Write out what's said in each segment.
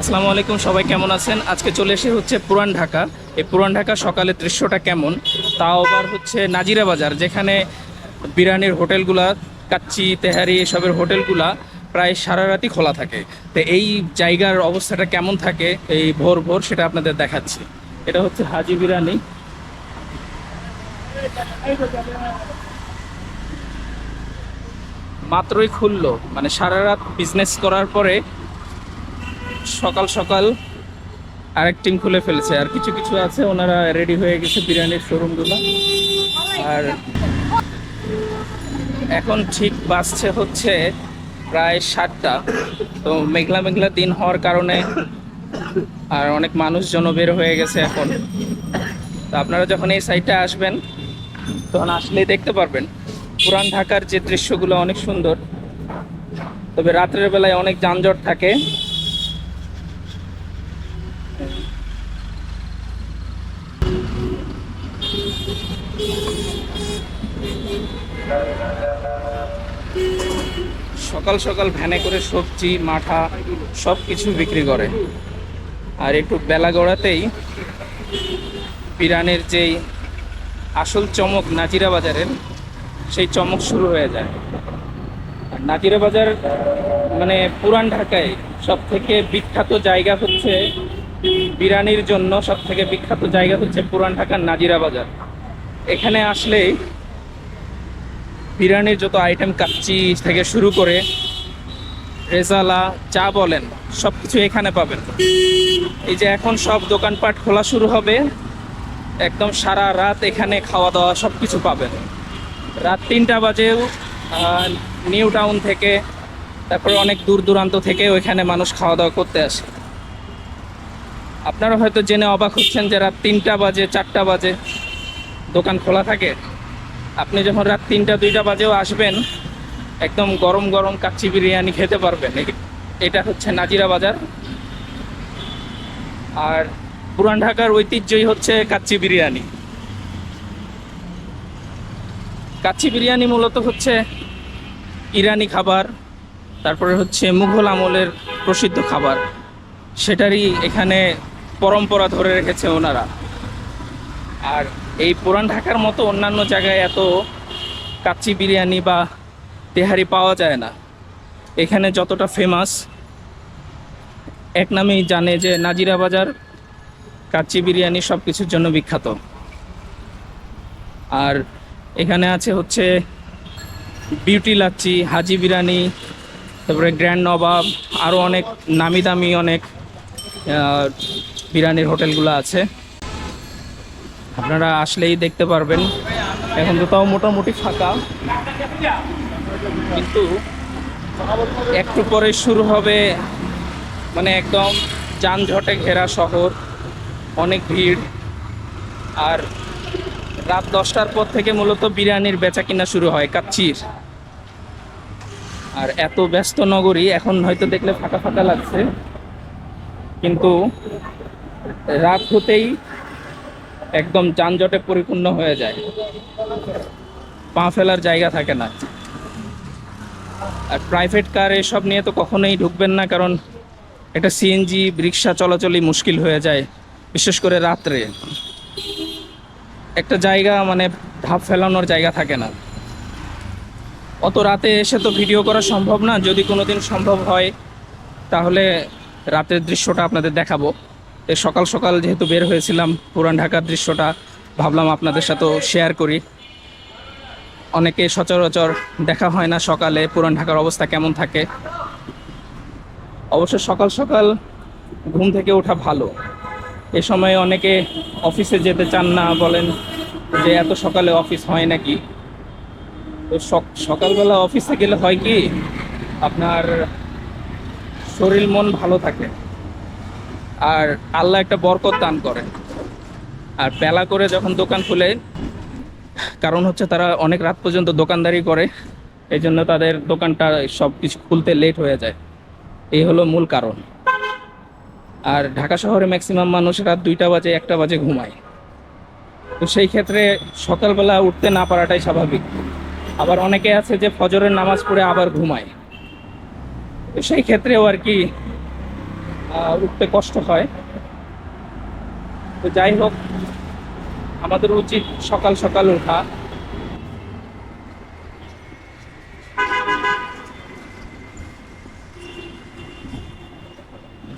আসসালামু আলাইকুম, সবাই কেমন আছেন? আজকে চলে এসে হচ্ছে পুরান ঢাকা। এই পুরান ঢাকা সকালের দৃশ্যটা কেমন? তাও আবার হচ্ছে নাজিরা বাজার, যেখানে বিরিয়ানির হোটেলগুলা, কাচ্চি, তেহারি এসবের হোটেলগুলা প্রায় সারা রাতই খোলা থাকে। তো এই জায়গার অবস্থাটা কেমন থাকে? এই ভোর ভোর সেটা আপনাদের দেখাচ্ছি। এটা হচ্ছে হাজি বিরিয়ানি। মাত্রই খুললো। মানে সারা রাত বিজনেস করার পরে সকাল সকাল আরেক টিম খুলে ফেলেছে। আর কিছু কিছু আছে, ওনারা রেডি হয়ে গেছে বিরিয়ানির শোরুমগুলো আর এখন ঠিক বাসছে হচ্ছে প্রায় সাতটা। তো মেঘলা মেঘলা দিন হওয়ার কারণে আর অনেক মানুষজনও বের হয়ে গেছে এখন। তো আপনারা যখন এই সাইডটা আসবেন, তখন আসলেই দেখতে পারবেন পুরান ঢাকার যে দৃশ্যগুলো অনেক সুন্দর। তবে রাত্রের বেলায় অনেক যানজট থাকে। সকাল সকাল ভ্যানে করে সবজি, মাঠা সব কিছু বিক্রি করে। আর একটু বেলা গড়াতেই পিরানের যেই আসল চমক নাজিরা বাজারের, সেই চমক শুরু হয়ে যায়। আর নাজিরা বাজার মানে পুরান ঢাকায় সব থেকে বিখ্যাত জায়গা হচ্ছে বিরানির জন্য সব থেকে বিখ্যাত জায়গা হচ্ছে পুরান ঢাকার নাজিরা বাজার। এখানে আসলে বিরিয়ানির যত আইটেম কাচ্চি থেকে শুরু করে রেজালা চা বলেন সব কিছু এখানে পাবেন। এই যে এখন সব দোকানপাট খোলা শুরু হবে, একদম সারা রাত এখানে খাওয়া দাওয়া সব কিছু পাবেন। রাত তিনটা বাজেও নিউ টাউন থেকে, তারপরে অনেক দূর দূরান্ত থেকে ওইখানে মানুষ খাওয়া দাওয়া করতে আসে। আপনারা হয়তো জেনে অবাক হচ্ছেন যে রাত তিনটা বাজে, চারটা বাজে, দোকান খোলা থাকে। আপনি যখন রাত তিনটা, দুইটা বাজেও আসবেন, একদম গরম গরম কাচ্চি বিরিয়ানি খেতে পারবেন। এটা হচ্ছে নাজিরা বাজার। আর পুরান ঢাকার ঐতিহ্যই হচ্ছে কাচ্চি বিরিয়ানি। কাচ্চি বিরিয়ানি মূলত হচ্ছে ইরানি খাবার, তারপরে হচ্ছে মুঘল আমলের প্রসিদ্ধ খাবার। সেটারই এখানে পরম্পরা ধরে রেখেছে ওনারা। আর এই পুরান ঢাকার মতো অন্যান্য জায়গায় এত কাচ্চি বিরিয়ানি বা তেহারি পাওয়া যায় না। এখানে যতটা ফেমাস এক নামেই জানে যে নাজিরা বাজার, কাচ্চি বিরিয়ানি সব কিছুর জন্য বিখ্যাত। আর এখানে আছে হচ্ছে বিউটি লাচ্চি, হাজি বিরিয়ানি, তারপরে গ্র্যান্ড নবাব আরও অনেক নামি দামি অনেক বিরিয়ানির হোটেলগুলো আছে। আপনারা আসলেই দেখতে পারবেন। এখন তো তাও মোটামুটি ফাঁকা। কিন্তু একটু পরে শুরু হবে মানে একদম যানঝটে ঘেরা শহর, অনেক ভিড়। আর রাত দশটার পর থেকে মূলত বিরিয়ানির বেচা কিনা শুরু হয়, কাচ্চির। আর এত ব্যস্ত নগরী, এখন হয়তো দেখলে ফাঁকা ফাঁকা লাগছে। কিন্তু রাত হতেই একদম যানজটে পরিপূর্ণ হয়ে যায়। পা ফেলার জায়গা থাকে না। আর প্রাইভেট কার এসব নিয়ে তো কখনোই ঢুকবেন না, কারণ এটা সিএনজি রিক্সা চলাচলই মুশকিল হয়ে যায়, বিশেষ করে রাত্রে। একটা জায়গা মানে ধাপ ফেলানোর জায়গা থাকে না। অত রাতে এসে তো ভিডিও করা সম্ভব না। যদি কোনো দিন সম্ভব হয়, তাহলে রাতের দৃশ্যটা আপনাদের দেখাবো। সকাল সকাল যেহেতু বের হয়েছিলাম পুরান ঢাকার দৃশ্যটা ভাবলাম আপনাদের সাথেও শেয়ার করি। অনেকে সচরাচর দেখা হয় না সকালে পুরান ঢাকার অবস্থা কেমন থাকে। অবশ্য সকাল সকাল ঘুম থেকে ওঠা ভালো। এ সময় অনেকে অফিসে যেতে চান না, বলেন যে এত সকালে অফিস হয় নাকি? তো সক- সকালবেলা অফিসে গেলে হয় কি? আপনার শরীর মন ভালো থাকে। আর আল্লাহ একটা বরকত দান করে। আর বেলা করে যখন দোকান খুলে, কারণ হচ্ছে তারা অনেক রাত পর্যন্ত দোকানদারি করে, এই জন্য তাদের দোকানটা সব কিছু খুলতে লেট হয়ে যায়। এই হলো মূল কারণ। আর ঢাকা শহরে ম্যাক্সিমাম মানুষ রাত দুইটা বাজে, একটা বাজে ঘুমায়। তো সেই ক্ষেত্রে সকালবেলা উঠতে না পারাটাই স্বাভাবিক। আবার অনেকে আছে যে ফজরের নামাজ পড়ে আবার ঘুমায়। তো সেই ক্ষেত্রেও আর কি উঠতে কষ্ট হয়। তো যাই হোক, আমাদের উচিত সকাল সকাল ওঠা।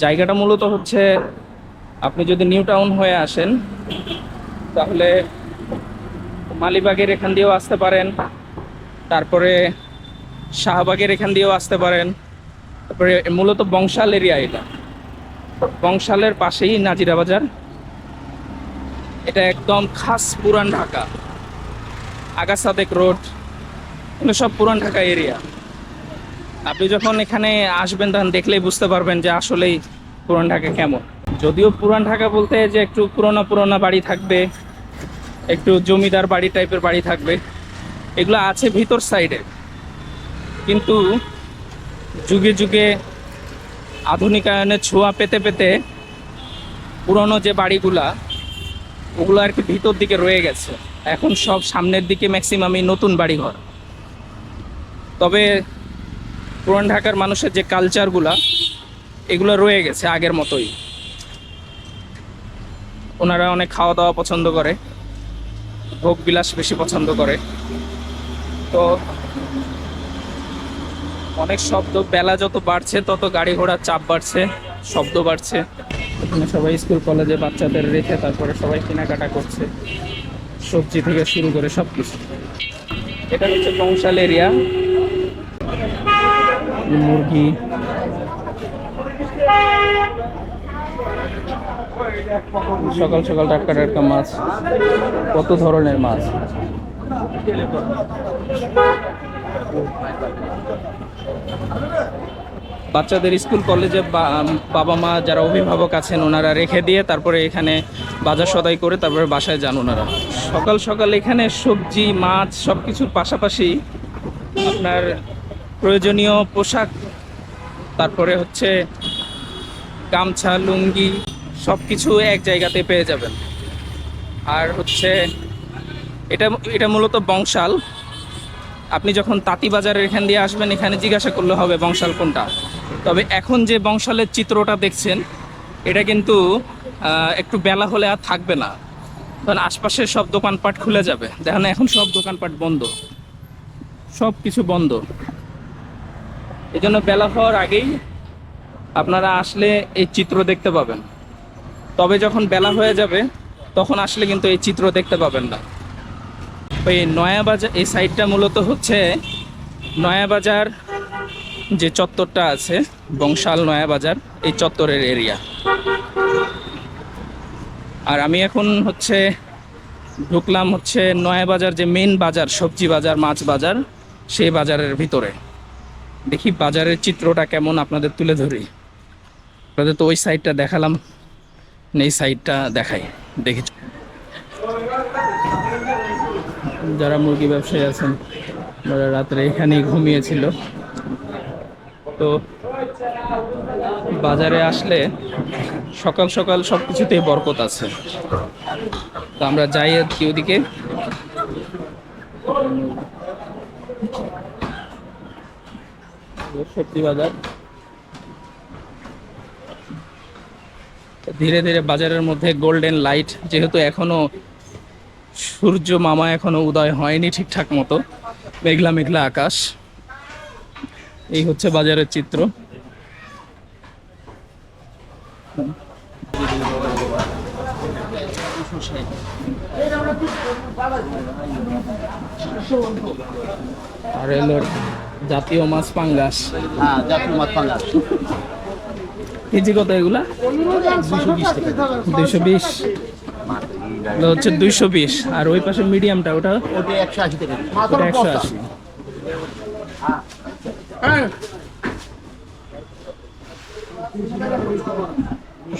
জায়গাটা মূলত হচ্ছে, আপনি যদি নিউ টাউন হয়ে আসেন, তাহলে মালিবাগের এখান দিয়েও আসতে পারেন, তারপরে শাহবাগের এখান দিয়েও আসতে পারেন, তারপরে মূলত বংশাল এরিয়া এটা। বংশালের পাশেই নাজিরা বাজার। এটা একদম খাস পুরান ঢাকা। আগাসাদেক রোড, এগুলো সব পুরান ঢাকা এরিয়া। আপনি যখন এখানে আসবেন, তখন দেখলেই বুঝতে পারবেন যে আসলেই পুরান ঢাকা কেমন। যদিও পুরান ঢাকা বলতে যে একটু পুরোনো পুরোনো বাড়ি থাকবে, একটু জমিদার বাড়ি টাইপের বাড়ি থাকবে, এগুলো আছে ভিতর সাইডে। কিন্তু যুগে যুগে আধুনিকায়নের ছোঁয়া পেতে পেতে পুরনো যে বাড়িগুলা, ওগুলো আর কি ভিতর দিকে রয়ে গেছে। এখন সব সামনের দিকে ম্যাক্সিমামই নতুন বাড়িঘর। তবে পুরান ঢাকার মানুষের যে কালচারগুলা এগুলো রয়ে গেছে আগের মতোই। ওনারা অনেক খাওয়া দাওয়া পছন্দ করে, ভোগ বিলাস বেশি পছন্দ করে। তো অনেক শব্দ, বেলা যত বাড়ছে, তত গাড়ি ঘোড়ার চাপ বাড়ছে, শব্দ বাড়ছে। এখানে সবাই স্কুল, কলেজে বাচ্চাদের রেখে তারপরে সবাই কেনাকাটা করছে, সবজি থেকে শুরু করে সব কিছু এটা হচ্ছে বংশাল এরিয়া। মুরগি। সকাল সকাল টাটকা টাটকা মাছ। কত ধরনের মাছ? বাচ্চাদের স্কুল, কলেজে বাবা মা যারা অভিভাবক আছেন, ওনারা রেখে দিয়ে তারপরে এখানে বাজার সদাই করে তারপরে বাসায় যান ওনারা। সকাল সকাল এখানে সবজি, মাছ সব কিছুর পাশাপাশি আপনার প্রয়োজনীয় পোশাক, তারপরে হচ্ছে গামছা, লুঙ্গি সব কিছু এক জায়গাতে পেয়ে যাবেন। আর হচ্ছে এটা এটা মূলত বংশাল। আপনি যখন তাঁতি বাজারের এখান দিয়ে আসবেন, এখানে জিজ্ঞাসা করলে হবে বংশাল কোনটা। তবে এখন যে বংশালের চিত্রটা দেখছেন, এটা কিন্তু একটু বেলা হলে আর থাকবে না। কারণ আশপাশের সব দোকানপাট খুলে যাবে। দেখেন এখন সব দোকানপাট বন্ধ। সব কিছু বন্ধ। এই জন্য বেলা হওয়ার আগেই আপনারা আসলে এই চিত্র দেখতে পাবেন। তবে যখন বেলা হয়ে যাবে, তখন আসলে কিন্তু এই চিত্র দেখতে পাবেন না। ওই নয়াবাজার এই সাইডটা মূলত হচ্ছে নয়াবাজার যে চত্বরটা আছে, বংশাল নয়াবাজার এই চত্বরের এরিয়া আর আমি এখন হচ্ছে ঢুকলাম হচ্ছে নয়াবাজার যে মেন বাজার, সবজি বাজার, মাছ বাজার, সেই বাজারের ভিতরে। দেখি বাজারের চিত্রটা কেমন, আপনাদের তুলে ধরি। আপনাদের তো ওই সাইডটা দেখালাম, এই সাইডটা দেখাই। দেখি। যারা মুরগি ব্যবসায়ী আছেন তারা রাত্রে এখানেই ঘুমিয়েছিল। তো বাজারে আসলে সকাল সকাল সব কিছুতেই বরকত আছে। তো আমরা যাই আর কি ওদিকে বাজার। ধীরে ধীরে বাজারের মধ্যে গোল্ডেন লাইট যেহেতু এখনও সূর্য মামা এখনও উদয় হয়নি ঠিকঠাক মতো। মেঘলা মেঘলা আকাশ। এই হচ্ছে বাজারের চিত্র। আর এলো জাতীয় মাছ পাঙ্গাস। হ্যাঁ জাতীয় মাছ পাঙ্গাস। কেজি কত এগুলা? দুশো বিশ। বিশ হচ্ছে দুইশো বিশ আর ওই পাশে মিডিয়ামটা ওটা ওটা একশো আশি টাকা। ওটা একশো আশি।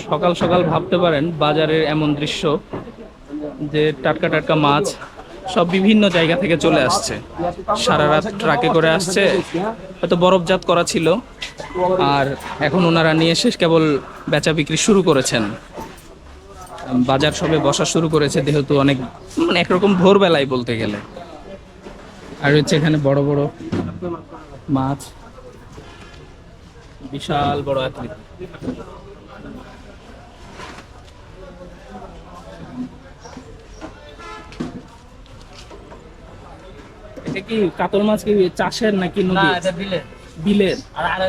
সকাল সকাল ভাবতে পারেন বাজারের এমন দৃশ্য যে টাটকা টাটকা মাছ সব বিভিন্ন জায়গা থেকে চলে আসছে। সারা রাত ট্রাকে করে আসছে। হয়তো বরফজাত করা ছিল আর এখন ওনারা নিয়ে এসে কেবল বেচা বিক্রি শুরু করেছেন। বাজার সবে বসা শুরু করেছে যেহেতু অনেক মানে একরকম ভোরবেলায় বলতে গেলে। আর হচ্ছে এখানে বড় বড় মাছ। বিশাল বড় আকৃতি কি কাতল মাছ কি চাষের নাকি নদী বিলের। বিলের। আর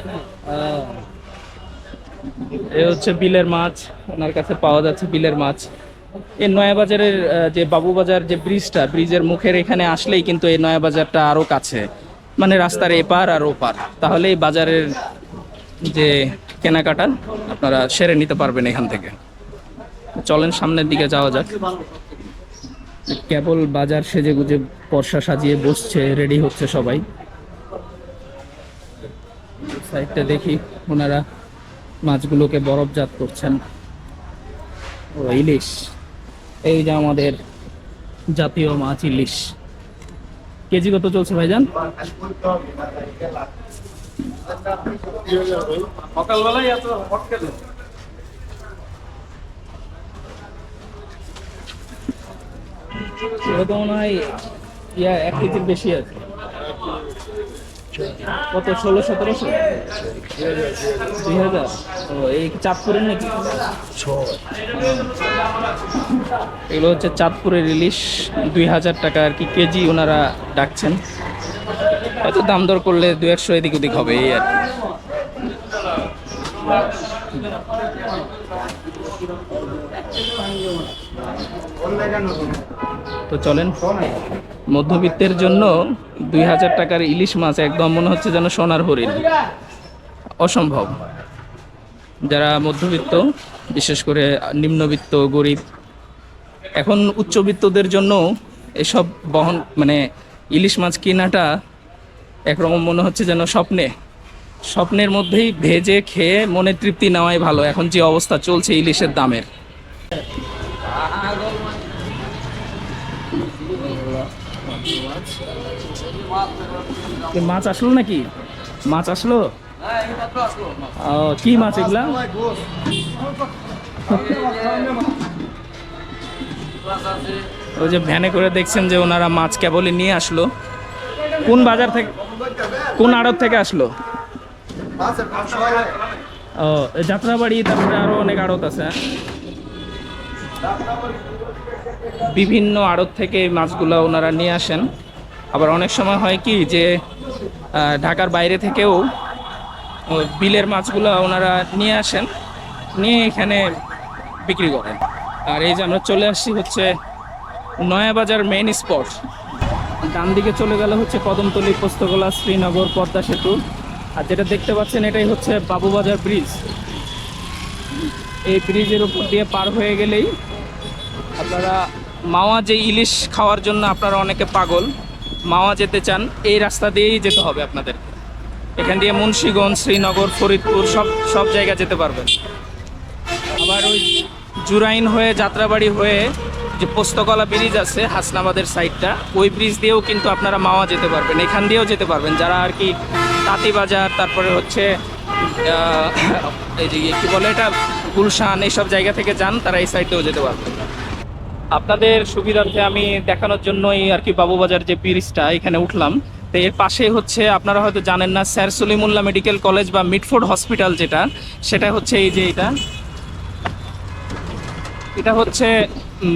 এ হচ্ছে বিলের মাছ, ওনার কাছে পাওয়া যাচ্ছে বিলের মাছ। এই নয়াবাজারের যে বাবুবাজার যে ব্রিজটা, ব্রিজের মুখের এখানে আসলেই কিন্তু এই নয়াবাজারটা আরও কাছে। মানে রাস্তার এপার আর ওপার। তাহলে এই বাজারের যে কেনাকাটা, আপনারা সেরে নিতে পারবেন এখান থেকে। চলেন সামনের দিকে যাওয়া যাক। কেবল বাজার সেজে গুজে পর্সা সাজিয়ে বসছে রেডি হচ্ছে সবাই। সাইডটা দেখি ওনারা। মাছগুলোকে বরফজাত করছেন। ও ইলিশ। এই যে আমাদের জাতীয় মাছ ইলিশ। কেজি কত চলছে ভাইজান? সকালবেলায় এত মনে হয় ইয়া এক কেজির বেশি আছে। কত, ষোলো সতেরোশো দুই হাজার। ও, এই চাঁদপুরের নাকি? এগুলো হচ্ছে চাঁদপুরের ইলিশ দুই হাজার টাকা আর কি কেজি ওনারা ডাকছেন। হয়তো দাম দর করলে দু একশো এদিক ওদিক হবে, এই আর কি। তো চলেন। মধ্যবিত্তের জন্য দুই হাজার টাকার ইলিশ মাছ একদম মনে হচ্ছে যেন সোনার হরিণ। অসম্ভব। যারা মধ্যবিত্ত, বিশেষ করে নিম্নবিত্ত, গরিব, এখন উচ্চবিত্তদের জন্য এসব বহন মানে ইলিশ মাছ কেনাটা একরকম মনে হচ্ছে যেন স্বপ্নে। স্বপ্নের মধ্যেই ভেজে খেয়ে মনে তৃপ্তি নেওয়াই ভালো। এখন যে অবস্থা চলছে ইলিশের দামের। কি মাছ আসলো নাকি? মাছ আসলো? কি মাছ এগুলা? ওই যে ভ্যানে করে দেখছেন যে ওনারা মাছ কেবলই নিয়ে আসলো। কোন বাজার থেকে কোন আড়ত থেকে আসলো? ও যাত্রাবাড়ি, তারপরে আরও অনেক আড়ত আছে? বিভিন্ন আড়ত থেকে মাছগুলো ওনারা নিয়ে আসেন। আবার অনেক সময় হয় কি যে ঢাকার বাইরে থেকেও বিলের মাছগুলো ওনারা নিয়ে আসেন, নিয়ে এখানে বিক্রি করেন। আর এই যে আমরা চলে আসছি হচ্ছে নয়াবাজার মেইন স্পট ডান দিকে চলে গেলে হচ্ছে কদমতলি, পোস্তগোলা, শ্রীনগর, পদ্মা সেতু। আর যেটা দেখতে পাচ্ছেন এটাই হচ্ছে বাবুবাজার ব্রিজ এই ব্রিজের উপর দিয়ে পার হয়ে গেলেই আপনারা মাওয়া যে ইলিশ খাওয়ার জন্য আপনারা অনেকে পাগল মাওয়া যেতে চান, এই রাস্তা দিয়েই যেতে হবে আপনাদের এখান দিয়ে মুন্সীগঞ্জ, শ্রীনগর, ফরিদপুর, সব সব জায়গা যেতে পারবেন। আবার ওই জুরাইন হয়ে যাত্রাবাড়ি হয়ে যে পোস্তকলা ব্রিজ আছে, হাসনাবাদের সাইডটা, ওই ব্রিজ দিয়েও কিন্তু আপনারা মাওয়া যেতে পারবেন। এখান দিয়েও যেতে পারবেন। যারা আর কি তাঁতিবাজার, তারপরে হচ্ছে এই যে কি বলে এটা, গুলশান, এইসব জায়গা থেকে যান, তারা এই সাইডেও যেতে পারবেন। আপনাদের সুবিধার্থে আমি দেখানোর জন্যই আর কি বাবুবাজার যে ব্রিজটা এখানে উঠলাম। তো এর পাশে হচ্ছে আপনারা হয়তো জানেন না, স্যার সলিমুল্লাহ মেডিকেল কলেজ বা মিটফোর্ড হসপিটাল যেটা, সেটা হচ্ছে এই যে এটা। এটা হচ্ছে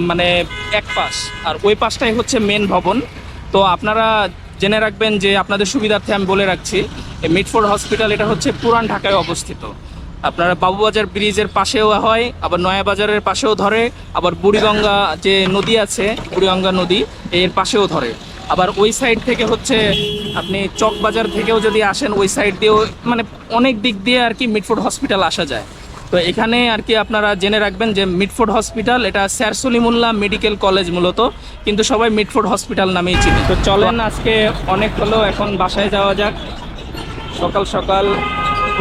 মানে এক পাশ, আর ওই পাশটাই হচ্ছে মেন ভবন। তো আপনারা জেনে রাখবেন যে আপনাদের সুবিধার্থে আমি বলে রাখছি, এই মিটফোর্ড হসপিটাল এটা হচ্ছে পুরান ঢাকায় অবস্থিত। আপনারা বাবুবাজার ব্রিজের পাশেও হয়, আবার নয়াবাজারের পাশেও ধরে, আবার বুড়িগঙ্গা যে নদী আছে, বুড়িগঙ্গা নদী, এর পাশেও ধরে। আবার ওই সাইড থেকে হচ্ছে আপনি চকবাজার থেকেও যদি আসেন, ওই সাইড দিয়েও মানে অনেক দিক দিয়ে আর কি মিটফোর্ড হসপিটাল আসা যায়। তো এখানে আর কি আপনারা জেনে রাখবেন যে মিটফোর্ড হসপিটাল এটা স্যার সলিমুল্লাহ মেডিকেল কলেজ মূলত, কিন্তু সবাই মিটফোর্ড হসপিটাল নামেই চিনি। তো চলেন আজকে অনেক হলো, এখন বাসায় যাওয়া যাক। সকাল সকাল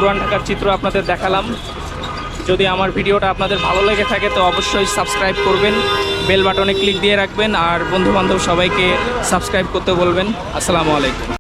পুরান ঢাকার চিত্র আপনাদের দেখালাম। যদি আমার ভিডিওটা আপনাদের ভালো লেগে থাকে, তো অবশ্যই সাবস্ক্রাইব করবেন, বেল বাটনে ক্লিক দিয়ে রাখবেন, আর বন্ধুবান্ধব সবাইকে সাবস্ক্রাইব করতে বলবেন। আসসালামু আলাইকুম।